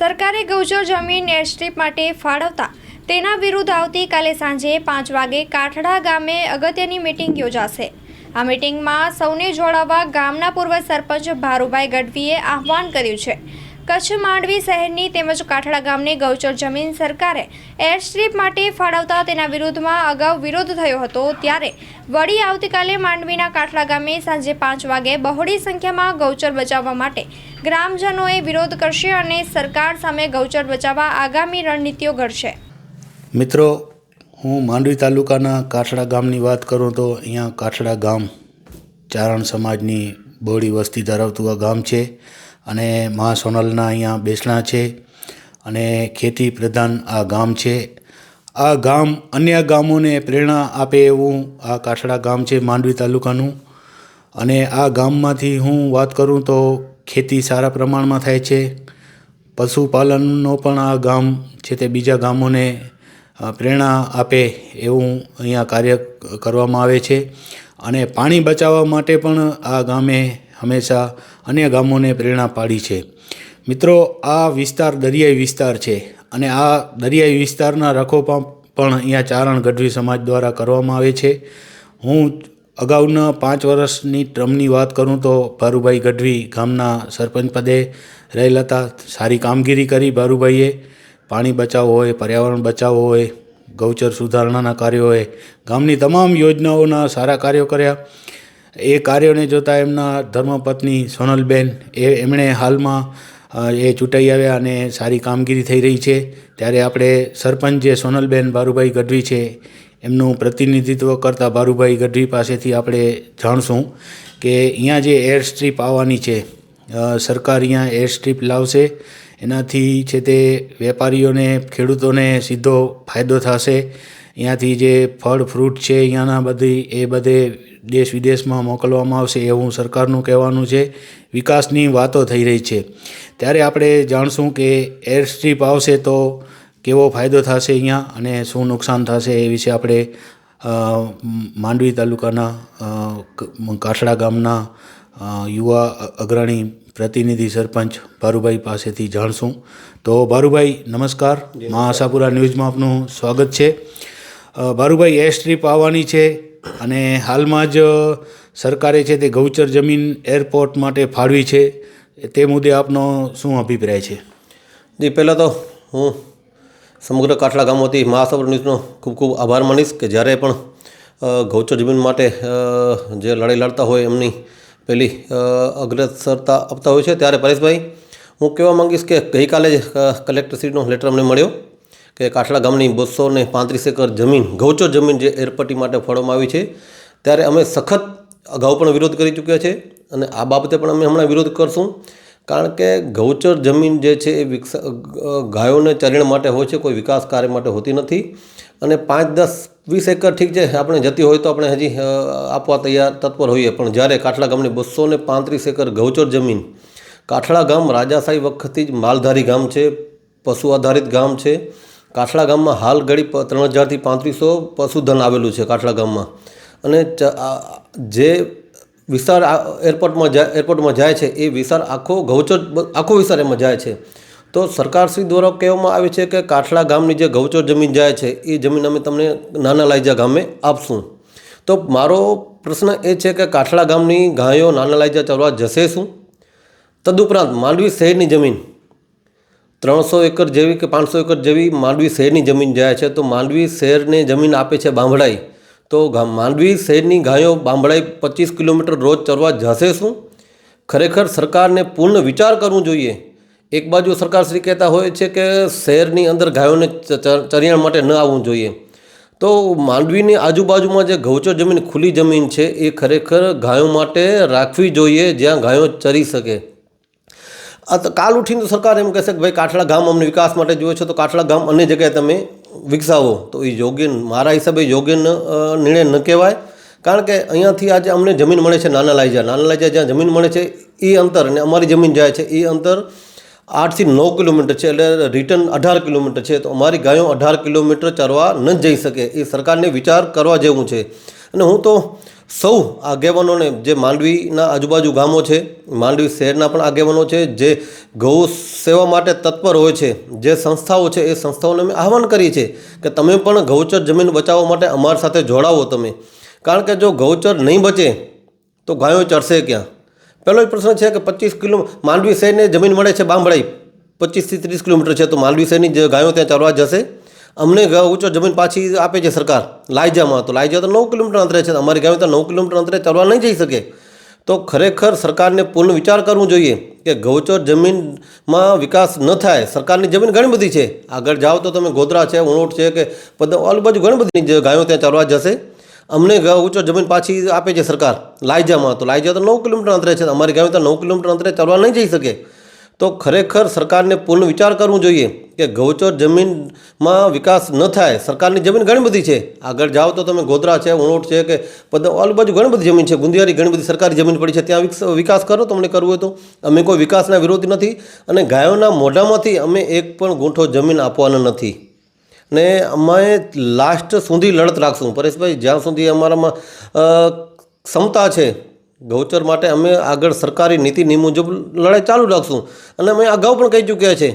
સરકારે ગૌચર જમીન એરસ્ટ્રીપ માટે ફાળવતા તેના વિરુદ્ધ આવતીકાલે સાંજે પાંચ વાગે કાઠડા ગામે અગત્યની મિટિંગ યોજાશે. આ મિટિંગમાં સૌને જોડાવા ગામના પૂર્વ સરપંચ ભારુભાઈ ગઢવીએ આહવાન કર્યું છે. કચ્છ માંડવી શહેરની તેમજ કાઠડા ગામની ગૌચર જમીન સરકારે એરસ્ટ્રીપ માટે ફાળવતા તેના વિરુદ્ધમાં અગાઉ વિરોધ થયો હતો ત્યારે વળી આવતીકાલે માંડવીના કાઠડા ગામે સાંજે પાંચ વાગે બહોળી સંખ્યામાં ગૌચર બચાવવા માટે ગ્રામજનોએ વિરોધ કરશે અને સરકાર સામે ગૌચર બચાવવા આગામી રણનીતિઓ ઘડશે. મિત્રો, હું માંડવી તાલુકાના કાઠડા ગામની વાત કરું તો અહીંયા કાઠડા ગામ ચારણ સમાજની બહોળી વસ્તી ધરાવતું આ ગામ છે. અને મા સોનલના અહીંયા બેસણા છે અને ખેતી પ્રધાન આ ગામ છે. આ ગામ અન્ય ગામોને પ્રેરણા આપે એવું આ કાઠડા ગામ છે માંડવી તાલુકાનું. અને આ ગામમાંથી હું વાત કરું તો ખેતી સારા પ્રમાણમાં થાય છે. પશુપાલનનો પણ આ ગામ છે તે બીજા ગામોને પ્રેરણા આપે એવું અહીંયા કાર્ય કરવામાં આવે છે. અને પાણી બચાવવા માટે પણ આ ગામે હંમેશા અન્ય ગામોને પ્રેરણા પાડી છે. મિત્રો, આ વિસ્તાર દરિયાઈ વિસ્તાર છે અને આ દરિયાઈ વિસ્તારના રખોપા પણ અહીંયા ચારણ ગઢવી સમાજ દ્વારા કરવામાં આવે છે. હું અગાઉના પાંચ વર્ષની ટ્રમની વાત કરું તો ભારુભાઈ ગઢવી ગામના સરપંચ પદે રહેલા હતા. સારી કામગીરી કરી ભારુભાઈએ. પાણી બચાવ હોય, પર્યાવરણ બચાવ હોય, ગૌચર સુધારણાના કાર્યો હોય. ગામની તમામ યોજનાઓના સારા કાર્યો કર્યા. એ કાર્યોને જોતાં એમના ધર્મપત્ની સોનલબેન એ એમણે હાલમાં એ ચૂંટાઈ આવ્યા અને સારી કામગીરી થઈ રહી છે. ત્યારે આપણે સરપંચ જે સોનલબેન ભારુભાઈ ગઢવી છે, એમનું પ્રતિનિધિત્વ કરતા ભારુભાઈ ગઢવી પાસેથી આપણે જાણશું કે અહીંયા જે એર સ્ટ્રીપ આવવાની છે સરકાર અહીંયા એર સ્ટ્રીપ લાવશે. એનાથી છે તે વેપારીઓને, ખેડૂતોને સીધો ફાયદો થશે. અહીંયાથી જે ફળ, ફ્રૂટ છે, અહીંયાના બધી એ બધે દેશ વિદેશમાં મોકલવામાં આવશે એવું સરકારનું કહેવાનું છે. વિકાસની વાતો થઈ રહી છે. ત્યારે આપણે જાણશું કે એર સ્ટ્રીપ આવશે તો કેવો ફાયદો થશે અહીંયા અને શું નુકસાન થશે એ વિશે આપણે માંડવી તાલુકાના અ, કાઠડા ગામના યુવા અગ્રણી પ્રતિનિધિ સરપંચ ભારુભાઈ પાસેથી જાણશું. તો ભારુભાઈ નમસ્કાર. મા આશાપુરા ન્યૂઝમાં આપનું સ્વાગત છે. ભારુભાઈ એર સ્ટ્રીપ આવવાની છે. અને હાલમાં જ સરકારે છે તે ગૌચર જમીન એરપોર્ટ માટે ફાળવી છે. તે મુદ્દે આપનો શું અભિપ્રાય છે? જી, પહેલાં તો હું સમગ્ર કાઠલા ગામોથી મહાસભર ન્યૂઝનો ખૂબ ખૂબ આભાર માનીશ કે જ્યારે પણ ગૌચર જમીન માટે જે લડાઈ લડતા હોય એમની પહેલી અગ્રસરતા આપતા હોય છે. ત્યારે પરેશભાઈ, હું કહેવા માંગીશ કે ગઈકાલે જ કલેક્ટરશ્રીનો લેટર અમને મળ્યો. કે કાઠલા ગામની બસો ને પાંત્રીસ એકર જમીન, ગૌચર જમીન જે એરપટ્ટી માટે ફાળવવામાં આવી છે, ત્યારે અમે સખત અગાઉ પણ વિરોધ કરી ચૂક્યા છે અને આ બાબતે પણ અમે હમણાં વિરોધ કરશું. કારણ કે ગૌચર જમીન જે છે એ વિકસ ગાયોને ચરણ માટે હોય છે, કોઈ વિકાસ કાર્ય માટે હોતી નથી. અને પાંચ દસ વીસ એકર ઠીક છે, આપણે જતી હોય તો આપણે હજી આપવા તૈયાર, તત્પર હોઈએ. પણ જ્યારે કાઠલા ગામની બસો ને પાંત્રીસ એકર ગૌચર જમીન, કાઠલા ગામ રાજાશાહી વખતથી જ માલધારી ગામ છે, પશુ આધારિત ગામ છે કાઠલા ગામમાં હાલ ઘડી ત્રણ હજારથી પાંત્રીસો પશુધન આવેલું છે કાઠળા ગામમાં. અને જે વિસ્તાર એરપોર્ટમાં જાય એરપોર્ટમાં જાય છે, એ વિસ્તાર આખો ગૌચર, આખો વિસ્તાર એમાં જાય છે. તો સરકારશ્રી દ્વારા કહેવામાં આવે છે કે કાઠલા ગામની જે ગૌચર જમીન જાય છે, એ જમીન અમે તમને નાના લાઈજા ગામે આપશું. તો મારો પ્રશ્ન એ છે કે કાઠલા ગામની ગાયો નાના લાઈજા ચરવા જશે શું? તદુપરાંત માંડવી શહેરની જમીન ત્રણસો એકર જેવી કે પાંચસો એકર જેવી માંડવી શહેરની જમીન જાય છે, તો માંડવી શહેરને જમીન આપે છે બાંભળાઈ. તો માંડવી શહેરની ગાયો બાંભળાઈ પચીસ કિલોમીટર રોજ ચરવા જશે શું? ખરેખર સરકારને પૂર્ણ વિચાર કરવું જોઈએ. એક બાજુ સરકારશ્રી કહેતા હોય છે કે શહેરની અંદર ગાયોને ચરિયાણ માટે ન આવવું જોઈએ. તો માંડવીની આજુબાજુમાં જે ગૌચર જમીન, ખુલ્લી જમીન છે, એ ખરેખર ગાયો માટે રાખવી જોઈએ, જ્યાં ગાયો ચરી શકે. કાલ ઉઠીને તો સરકાર એમ કહેશે કે ભાઈ કાઠલા ગામ અમને વિકાસ માટે જોઈએ છે, તો કાઠલા ગામ અન્ય જગ્યાએ તમે વિકસાવો. તો એ યોગ્ય મારા હિસાબે યોગ્ય નિર્ણય ન કહેવાય. કારણ કે અહીંયાથી આજે અમને જમીન મળે છે નાના લાઈજા નાના લાઈજા જ્યાં જમીન મળે છે એ અંતર અને અમારી જમીન જાય છે એ અંતર આઠથી નવ કિલોમીટર છે, એટલે રિટર્ન અઢાર કિલોમીટર છે. તો અમારી ગાયો અઢાર કિલોમીટર ચરવા ન જઈ શકે. એ સરકારને વિચાર કરવા જેવું છે. અને હું તો સૌ આગેવાનોને જે માંડવીના આજુબાજુ ગામો છે, માંડવી શહેરના પણ આગેવાનો છે, જે ગૌ સેવા માટે તત્પર હોય છે, જે સંસ્થાઓ છે એ સંસ્થાઓને અમે આહવાન કરીએ છીએ કે તમે પણ ગૌચર જમીન બચાવવા માટે અમારી સાથે જોડાવો તમે. કારણ કે જો ગૌચર નહીં બચે, તો ગાયો ચરશે ક્યાં? પહેલો જ પ્રશ્ન છે કે પચીસ કિલો માંડવી શહેરને જમીન મળે છે બાંભળાઈ. પચીસથી ત્રીસ કિલોમીટર છે, તો માંડવી શહેરની જે ગાયો ત્યાં ચાલવા જશે. અમને ઊંચો જમીન પાછી આપે છે સરકાર, લાયજામાં. તો લાયજા તો નવ કિલોમીટર અંતરે છે. અમારી ગામે તો નવ કિલોમીટર અંતરે ચાલવા નહીં જઈ શકે. તો ખરેખર સરકારને પૂર્ણ વિચાર કરવો જોઈએ કે ગૌચર જમીનમાં વિકાસ ન થાય. સરકારની જમીન ઘણી બધી છે. આગળ જાઓ તો તમે ગોધરા છે, ઉણોટ છે કે ઓલ બાજુ ઘણી બધી ગાયો ત્યાં ચાલવા જશે. અમને ઊંચો જમીન પાછી આપે છે સરકાર, લાયજામાં. તો લાયજા તો નવ કિલોમીટર અંતરે છે. અમારી ગાયો ત્યાં નવ કિલોમીટર અંતરે ચાલવા નહીં જઈ શકે. તો ખરેખર સરકારને પૂર્ણ વિચાર કરવો જોઈએ કે ગૌચર જમીનમાં વિકાસ ન થાય. સરકારની જમીન ઘણી બધી છે. આગળ જાઓ તો તમે ગોધરા છે, ઉણોટ છે કે ઓલ બાજુ ઘણી બધી જમીન છે. ગુંદિયારી ઘણી બધી સરકારી જમીન પડી છે. ત્યાં વિકાસ કરો તમને કરવું હોય તો. અમે કોઈ વિકાસના વિરોધી નથી અને ગાયોના મોઢામાંથી અમે એક પણ ગૂંઠો જમીન આપવાના નથી. ને અમે લાસ્ટ સુધી લડત રાખશું. પરેશભાઈ, જ્યાં સુધી અમારામાં ક્ષમતા છે ગૌચર માટે અમે આગળ સરકારી નીતિ નિયમ મુજબ લડાઈ ચાલુ રાખશું. અને અમે અગાઉ પણ કહી ચૂક્યા છે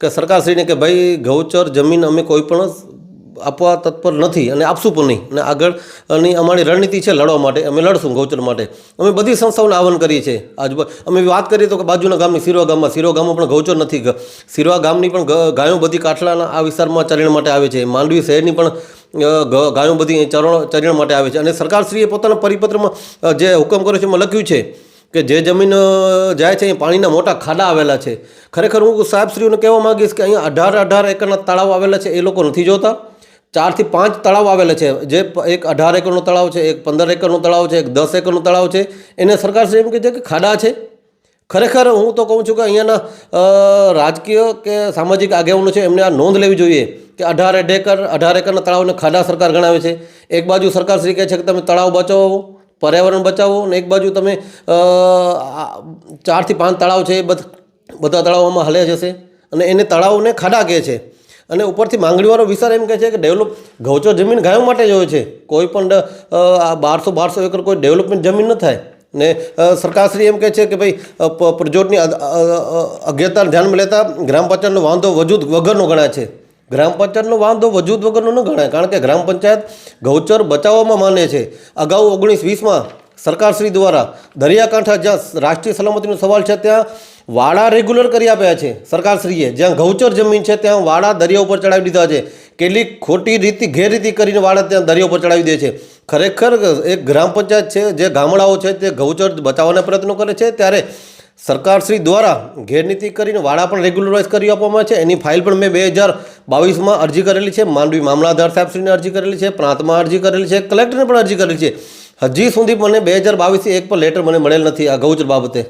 કે સરકારશ્રીને કે ભાઈ, ગૌચર જમીન અમે કોઈ પણ આપવા તત્પર નથી અને આપશું પણ નહીં. અને આગળની અમારી રણનીતિ છે લડવા માટે અમે લડશું ગૌચર માટે. અમે બધી સંસ્થાઓને આહવાન કરીએ છીએ. આજુ અમે વાત કરીએ તો કે બાજુના ગામની સિરવા ગામમાં સિરવા ગામમાં પણ ગૌચર નથી. સિરવા ગામની પણ ગાયો બધી કાઠલાના આ વિસ્તારમાં ચરણ માટે આવે છે. માંડવી શહેરની પણ ગાયો બધી ચરણ ચરણ માટે આવે છે. અને સરકારશ્રીએ પોતાના પરિપત્રમાં જે હુકમ કર્યો છે એમાં લખ્યું છે કે જે જમીન જાય છે અહીં પાણીના મોટા ખાડા આવેલા છે. ખરેખર હું સાહેબશ્રીઓને કહેવા માંગીશ કે અહીંયા અઢાર અઢાર એકરના તળાવ આવેલા છે, એ લોકો નથી જોતા. ચારથી પાંચ તળાવ આવેલા છે. જે એક અઢાર એકરનો તળાવ છે, એક પંદર એકરનો તળાવ છે, એક દસ એકરનો તળાવ છે. એને સરકારશ્રી એમ કહે છે કે ખાડા છે. ખરેખર હું તો કહું છું કે અહીંયાના રાજકીય કે સામાજિક આગેવાનો છે એમને આ નોંધ લેવી જોઈએ. કે અઢાર એકર અઢાર એકરના તળાવને ખાડા સરકાર ગણાવે છે. એક બાજુ સરકારશ્રી કહે છે કે તમે તળાવ બચાવો, પર્યાવરણ બચાવો અને એક બાજુ તમે ચારથી પાંચ તળાવ છે એ બધા તળાવોમાં હલે જશે અને એને તળાવને ખાડા કહે છે. અને ઉપરથી માંગણીવાળો વિસ્તાર એમ કહે છે કે ડેવલપ ઘઉચો જમીન ગાયો માટે જ હોય છે. કોઈ પણ આ બારસો બારસો એકર કોઈ ડેવલપમેન્ટ જમીન ન થાય. ને સરકારશ્રી એમ કહે છે કે ભાઈ પ્રજોટની પ- પ્રજોતની અ- અ- અ- અજ્ઞતાને ધ્યાનમાં લેતા ગ્રામ પંચાયતનો વાંધો વજૂદ વગરનો ગણાય છે. ગ્રામ પંચાયતનો વાંધો વજૂદ વગરનો ન ગણાય, કારણ કે ગ્રામ પંચાયત ગૌચર બચાવવામાં માને છે. અગાઉ ઓગણીસ વીસમાં સરકારશ્રી દ્વારા દરિયાકાંઠા જ્યાં રાષ્ટ્રીય સલામતીનો સવાલ છે, ત્યાં વાડા રેગ્યુલર કરી આપ્યા છે સરકારશ્રીએ. જ્યાં ગૌચર જમીન છે, ત્યાં વાડા દરિયા ઉપર ચડાવી દીધા છે. કેટલીક ખોટી રીતિ, ગેરરીતિ કરીને વાડા ત્યાં દરિયા ઉપર ચડાવી દે છે. ખરેખર એક ગ્રામ પંચાયત છે, જે ગામડાઓ છે, તે ગૌચર બચાવવાના પ્રયત્નો કરે છે, ત્યારે સરકારશ્રી દ્વારા ગેરનીતિ કરીને વાડા પણ રેગ્યુલરાઇઝ કરી આપવામાં છે. એની ફાઇલ પણ મેં બે હજાર બાવીસમાં અરજી કરેલી છે. માંડવી મામલાદાર સાહેબશ્રીને અરજી કરેલી છે. પ્રાંતમાં અરજી કરેલી છે. કલેક્ટરને પણ અરજી કરેલી છે. હજી સુધી મને બે હજાર બાવીસથી એક પણ લેટર મને મળેલ નથી આ ગૌચર બાબતે.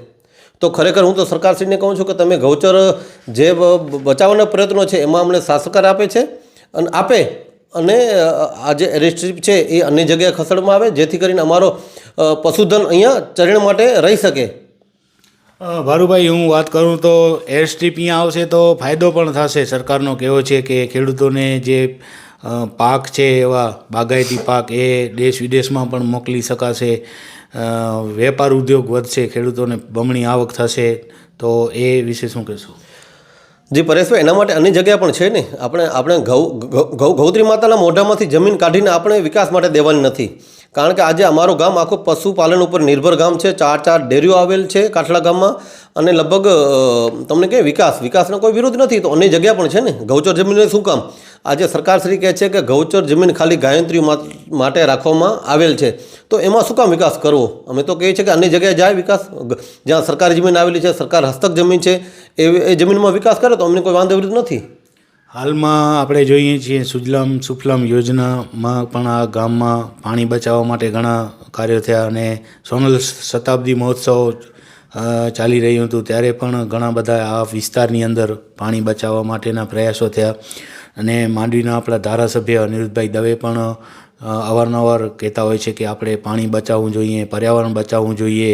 તો ખરેખર હું તો સરકારશ્રીને કહું છું કે તમે ગૌચર જે બચાવવાના પ્રયત્નો છે એમાં અમને સાસકાર આપે છે અને આપે અને આ જે એરેસ્ટ્રીપ છે એ અન્ય જગ્યાએ ખસેડવામાં આવે જેથી કરીને અમારો પશુધન અહીંયા ચરણ માટે રહી શકે. ભારુભાઈ, હું વાત કરું તો એર સ્ટ્રીપ અહીંયા આવશે તો ફાયદો પણ થશે. સરકારનો કહેવો છે કે ખેડૂતોને જે પાક છે એવા બાગાયતી પાક એ દેશ વિદેશમાં પણ મોકલી શકાશે. વેપાર ઉદ્યોગ વધશે, ખેડૂતોને બમણી આવક થશે. તો એ વિશે શું કહેશું? જી, પરેશભાઈ, એના માટે અન્ય જગ્યા પણ છે ને? આપણે આપણે ગૌ- ગૌ, ગૌત્રી માતાના મોઢામાંથી જમીન કાઢીને આપણે વિકાસ માટે દેવાની નથી. કારણ કે આજે અમારું ગામ આખું પશુપાલન ઉપર નિર્ભર ગામ છે. ચાર ચાર ડેરીઓ આવેલ છે કાઠલા ગામમાં અને લગભગ તમને કહે વિકાસ, વિકાસનો કોઈ વિરોધ નથી તો અન્ય જગ્યા પણ છે ને? ગૌચર જમીનને શું કામ? આજે સરકારશ્રી કહે છે કે ગૌચર જમીન ખાલી ગાયંત્રીઓ માટે રાખવામાં આવેલ છે. તો એમાં શું કામ વિકાસ કરવો? અમે તો કહીએ છીએ કે અન્ય જગ્યાએ જાય વિકાસ. જ્યાં સરકારી જમીન આવેલી છે, સરકાર હસ્તક જમીન છે એ જમીનમાં વિકાસ કરે તો અમને કોઈ વાંધો વિરોધ નથી. હાલમાં આપણે જોઈએ છીએ સુજલમ સુફલમ યોજનામાં પણ આ ગામમાં પાણી બચાવવા માટે ઘણા કાર્યો થયા અને સોનલ શતાબ્દી મહોત્સવ ચાલી રહ્યું હતું. ત્યારે પણ ઘણા બધા આ વિસ્તારની અંદર પાણી બચાવવા માટેના પ્રયાસો થયા. અને માંડવીના આપણા ધારાસભ્ય અનિરુદ્ધભાઈ દવે પણ અવારનવાર કહેતા હોય છે કે આપણે પાણી બચાવવું જોઈએ, પર્યાવરણ બચાવવું જોઈએ,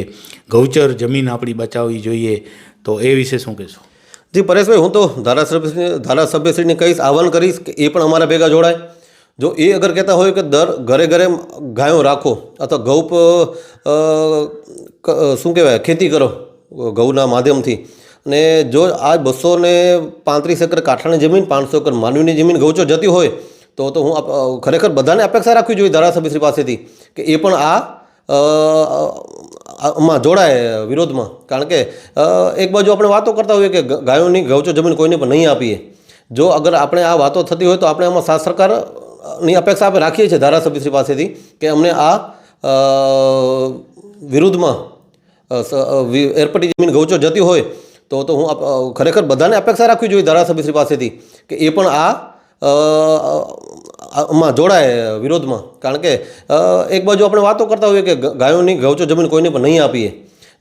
ગૌચર જમીન આપણી બચાવવી જોઈએ. તો એ વિશે શું કહેશો? જી, પરેશભાઈ, હું તો ધારાસભ્યશ્રી ધારાસભ્યશ્રીને કહીશ, આહવાન કરીશ કે એ પણ અમારા ભેગા જોડાય. જો એ અગર કહેતા હોય કે દર ઘરે ઘરે ગાયો રાખો, અથવા ગૌ શું કહેવાય, ખેતી કરો ઘઉંના માધ્યમથી, અને જો આ બસો ને પાંત્રીસ એકર કાંઠાની જમીન, પાંચસો એકર માનવીની જમીન ગૌચો જતી હોય, તો તો હું ખરેખર બધાને અપેક્ષા રાખવી જોઈએ ધારાસભ્યશ્રી પાસેથી કે એ પણ આ આમાં જોડાય વિરોધમાં. કારણ કે એક બાજુ આપણે વાતો કરતા હોઈએ કે ગાયોની ગૌચો જમીન કોઈને પણ નહીં આપીએ. જો અગર આપણે આ વાતો થતી હોય તો આપણે આમાં સાત સરકારની અપેક્ષા આપણે રાખીએ છીએ ધારાસભ્યશ્રી પાસેથી કે અમને આ વિરુદ્ધમાં એરપટી જમીન ગૌચો જતી હોય તો તો હું ખરેખર બધાને અપેક્ષા રાખવી જોઈએ ધારાસભ્યશ્રી પાસેથી કે એ પણ આ આમાં જોડાય વિરોધમાં કારણ કે એક બાજુ આપણે વાતો કરતા હોઈએ કે ગાયોની ગૌચો જમીન કોઈને પણ નહીં આપીએ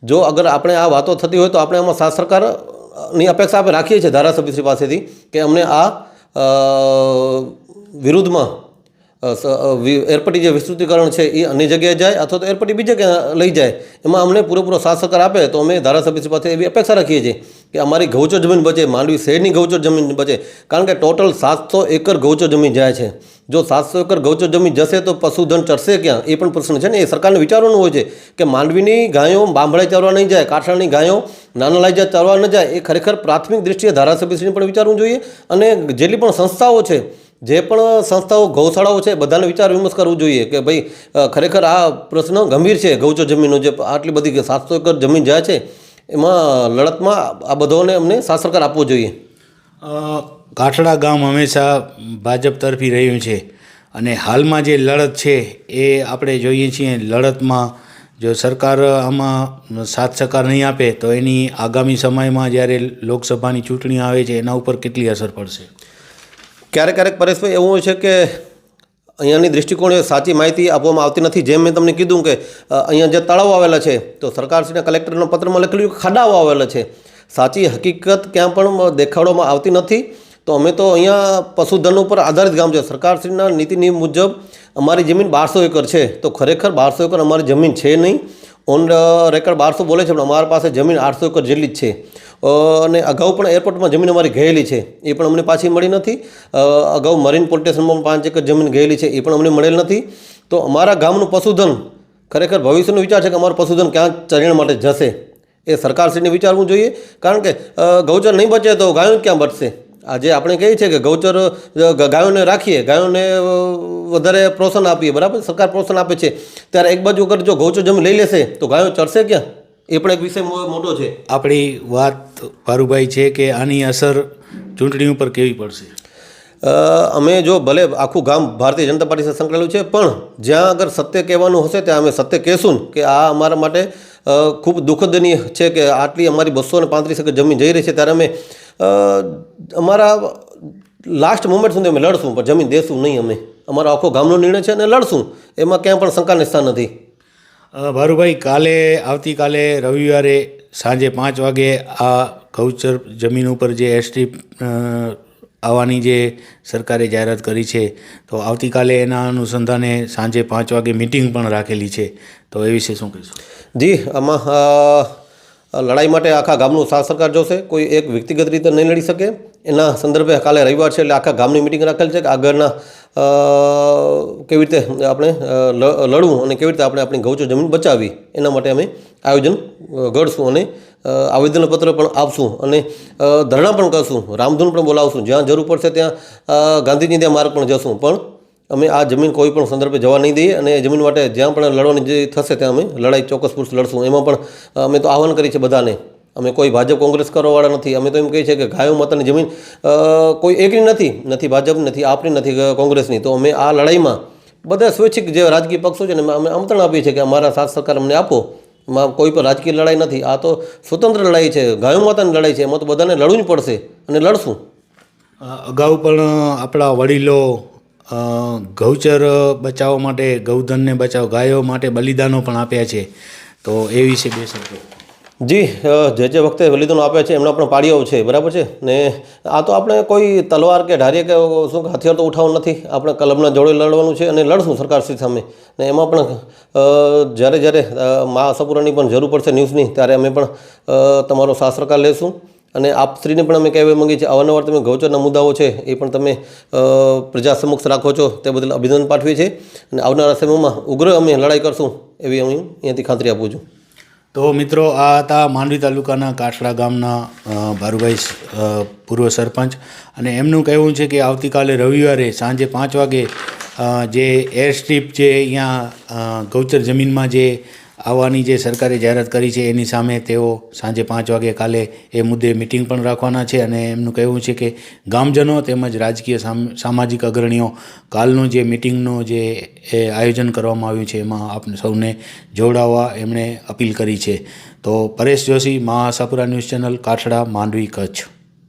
જો અગર આપણે આ વાતો થતી હોય તો આપણે આમાં સાત સરકારની અપેક્ષા આપણે રાખીએ છીએ ધારાસભ્યશ્રી પાસેથી કે અમને આ વિરુદ્ધમાં એરપટી જે વિસ્તૃતિકરણ છે એ અન્ય જગ્યાએ જાય અથવા તો એરપટી બીજે લઈ જાય એમાં અમને પૂરેપૂરો સાથ સહકાર આપે તો અમે ધારાસભ્ય પાસે એવી અપેક્ષા રાખીએ છીએ કે અમારી ગૌચર જમીન બચે, માંડવી શહેરની ગૌચર જમીન બચે. કારણ કે ટોટલ સાતસો એકર ગૌચર જમીન જાય છે. જો સાતસો એકર ગૌચર જમીન જશે તો પશુધન ચરશે ક્યાં? એ પણ પ્રશ્ન છે ને. એ સરકારને વિચારવાનું હોય છે કે માંડવીની ગાયો બાંભળે ચારવા નહીં જાય, કાઠાળની ગાયો નાના લાઈજા ચારવા ન જાય, એ ખરેખર પ્રાથમિક દૃષ્ટિએ ધારાસભ્યશ્રીને પણ વિચારવું જોઈએ. અને જેટલી પણ સંસ્થાઓ છે, જે પણ સંસ્થાઓ, ગૌશાળાઓ છે, બધાને વિચાર વિમર્શ કરવું જોઈએ કે ભાઈ ખરેખર આ પ્રશ્ન ગંભીર છે ગૌચર જમીનનો, જે આટલી બધી સાતસો એકર જમીન જાય છે. એમાં લડતમાં આ બધોને અમને સાથ સરકાર આપવો જોઈએ. કાઠડા ગામ હંમેશા ભાજપ તરફી રહ્યું છે. અને હાલમાં જે લડત છે એ આપણે જોઈએ છીએ લડતમાં જો સરકાર આમાં સાથ સહકાર નહીં આપે તો એની આગામી સમયમાં જ્યારે લોકસભાની ચૂંટણી આવે છે એના ઉપર કેટલી અસર પડશે? ક્યારેક ક્યારેક પરેશભાઈ એવું હોય છે કે અહીંયાની દૃષ્ટિકોણે સાચી માહિતી આપવામાં આવતી નથી. જેમ મેં તમને કીધું કે અહીંયા જે તળાવો આવેલા છે, તો સરકારશ્રીના કલેક્ટરના પત્રમાં લખેલું ખાડાઓ આવેલા છે. સાચી હકીકત ક્યાં પણ દેખાડવામાં આવતી નથી. તો અમે તો અહીંયા પશુધન ઉપર આધારિત ગામ છે. સરકારશ્રીના નીતિ નિયમ મુજબ અમારી જમીન બારસો એકર છે. તો ખરેખર બારસો એકર અમારી જમીન છે નહીં. ઓન રેકર્ડ બારસો બોલે છે, પણ અમારી પાસે જમીન આઠસો એકર જેટલી જ છે. અને અગાઉ પણ એરપોર્ટમાં જમીન અમારી ગયેલી છે, એ પણ અમને પાછી મળી નથી. અગાઉ મરીન પોલિટેશનમાં પાંચ એકર જમીન ગયેલી છે, એ પણ અમને મળેલ નથી. તો અમારા ગામનું પશુધન, ખરેખર ભવિષ્યનો વિચાર છે કે અમારું પશુધન ક્યાં ચરણ માટે જશે, એ સરકારશ્રીને વિચારવું જોઈએ. કારણ કે ગૌચર નહીં બચે તો ગાયો ક્યાં બચશે? આજે આપણે કહીએ છીએ કે ગૌચર ગાયોને રાખીએ, ગાયોને વધારે પ્રોત્સાહન આપીએ, બરાબર? સરકાર પ્રોત્સાહન આપે છે. ત્યારે એક બાજુ અગર જો ગૌચર જમીન લઈ લેશે, તો ગાયો ચરશે ક્યાં? એ પણ એક વિષય મોટો છે. આપણી વાત ભારુભાઈ છે કે આની અસર ચૂંટણી ઉપર કેવી પડશે? અમે જો ભલે આખું ગામ ભારતીય જનતા પાર્ટી સાથે સંકળાયેલું છે પણ જ્યાં અગર સત્ય કહેવાનું હશે ત્યાં અમે સત્ય કહેશું કે આ અમારા માટે ખૂબ દુઃખદનીય છે કે આટલી અમારી બસો ને પાંત્રીસ એકર જમીન જઈ રહી છે ત્યારે અમે અમારા લાસ્ટ મુમેન્ટ સુધી અમે લડશું પણ જમીન દેશું નહીં અમે. અમારો આખો ગામનો નિર્ણય છે અને લડશું. એમાં ક્યાં પણ શંકાને સ્થાન નથી. ભારુભાઈ, કાલે, આવતીકાલે રવિવારે સાંજે પાંચ વાગે આ ગૌચર જમીન ઉપર જે એસટી આવવાની જે સરકારે જાહેરાત કરી છે, તો આવતીકાલે એના અનુસંધાને સાંજે પાંચ વાગે મિટિંગ પણ રાખેલી છે. તો એ વિશે શું કહીશું? જી, આમાં લડાઈ માટે આખા ગામનું સાથ સરકાર જોશે. કોઈ એક વ્યક્તિગત રીતે નહીં લડી શકે. એના સંદર્ભે કાલે રવિવાર છે એટલે આખા ગામની મિટિંગ રાખેલ છે કે આગળના કેવી રીતે આપણે લડવું અને કેવી રીતે આપણે આપણી ગૌચર જમીન બચાવી એના માટે અમે આયોજન ઘડશું અને આવેદનપત્ર પણ આપશું અને ધરણા પણ કરશું, રામધૂન પણ બોલાવશું, જ્યાં જરૂર પડશે ત્યાં ગાંધીજી ત્યાં માર્ગ પણ જશું. પણ અમે આ જમીન કોઈ પણ સંદર્ભે જવા નહીં દઈએ અને જમીન માટે જ્યાં પણ લડવાની જે થશે ત્યાં અમે લડાઈ ચોક્કસ પુરુષ લડશું. એમાં પણ અમે તો આહવાન કરીએ છીએ બધાને. અમે કોઈ ભાજપ કોંગ્રેસ કરવાવાળા નથી. અમે તો એમ કહીએ છીએ કે ગાયો માતાની જમીન કોઈ એકની નથી નથી ભાજપ, નથી આપની, નથી કોંગ્રેસની. તો અમે આ લડાઈમાં બધા સ્વૈચ્છિક જે રાજકીય પક્ષો છે ને અમે આમંત્રણ આપીએ છીએ કે અમારા સાથ સરકાર અમને આપો. એમાં કોઈ પણ રાજકીય લડાઈ નથી. આ તો સ્વતંત્ર લડાઈ છે. ગાયો માતાની લડાઈ છે. એમાં તો બધાને લડવું જ પડશે અને લડશું. અગાઉ પણ આપણા વડીલો ગૌચર બચાવવા માટે, ગૌધનને બચાવ, ગાયો માટે બલિદાનો પણ આપ્યા છે. તો એ વિશે બે શબ્દો. જી જે જે વખતે બલિદાન આપ્યા છે એમના પણ પાડીઓ છે, બરાબર છે? ને આ તો આપણે કોઈ તલવાર કે ઢારીએ કે શું હથિયાર તો ઉઠાવવું નથી. આપણે કલમના જોડે લડવાનું છે અને લડશું સરકારશ્રી સામે. ને એમાં પણ જ્યારે જ્યારે મા આશાપુરાની પણ જરૂર પડશે ન્યૂઝની, ત્યારે અમે પણ તમારો સાથ સરકાર લેશું. અને આપ શ્રીને પણ અમે કહેવા માગીએ છીએ, અવારનવાર તમે ગૌચરના મુદ્દાઓ છે એ પણ તમે પ્રજા સમક્ષ રાખો છો, તે બદલ અભિનંદન પાઠવીએ છીએ. અને આવનારા સમયમાં ઉગ્ર અમે લડાઈ કરશું, એવી અમે અહીંયાથી ખાતરી આપું છું. તો મિત્રો, આ હતા માંડવી તાલુકાના કાઠડા ગામના ભારુભાઈ પૂર્વ સરપંચ. અને એમનું કહેવું છે કે આવતીકાલે રવિવારે સાંજે પાંચ વાગે જે એર સ્ટ્રીપ જે અહીંયા ગૌચર જમીનમાં જે આવવાની જે સરકારે જાહેરાત કરી છે, એની સામે તેઓ સાંજે પાંચ વાગે કાલે એ મુદ્દે મિટિંગ પણ રાખવાના છે અને એમનું કહેવું છે કે ગામજનો તેમજ રાજકીય સામ- સામાજિક અગ્રણીઓ કાલનું જે મિટિંગનું જે આયોજન કરવામાં આવ્યું છે, એમાં આપને સૌને જોડાવવા એમણે અપીલ કરી છે. તો પરેશ જોશી, મહાસાપુરા ન્યૂઝ ચેનલ, કાઠડા, માંડવી, કચ્છ.